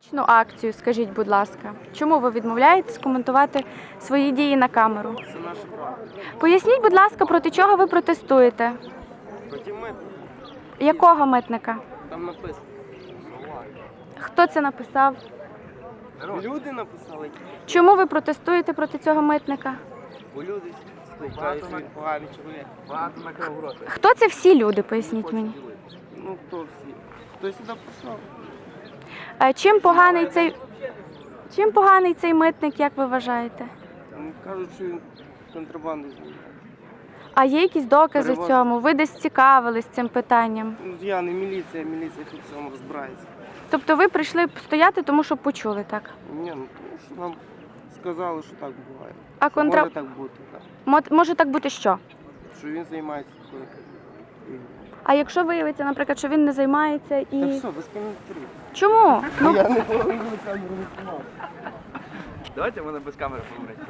Політичну акцію, скажіть, будь ласка, чому ви відмовляєтесь коментувати свої дії на камеру? Це наше право. Поясніть, будь ласка, проти чого ви протестуєте? Проти ми Якого митника? там написано. Хто це написав? Люди написали, Чому ви протестуєте проти цього митника? бо люди стоять, кажуть, що він поганий чоловік. Багато накрав грошей. Хто це всі люди? Поясніть мені. Ну хто всі? Хто сюди прийшов? Е, Чим поганий цей чим поганий цей митник, як ви вважаєте? Ну, кажуть, що він контрабанду знімає. А є якісь докази в цьому? Ви десь цікавились цим питанням? Ну, я не міліція, міліція тут цьому розбирається. Тобто ви прийшли стояти, тому що почули так? Ні, ну тому що нам сказали, що так буває. А Що контра... Може так бути, так. Мо- може так бути що? Що він займається такою. фігнею. А якщо виявиться, наприклад, що він не займається Та і. все, без коментарів. Чому? Ну, Я не повинен камеру не знімав. Давайте мене без камери поговорити.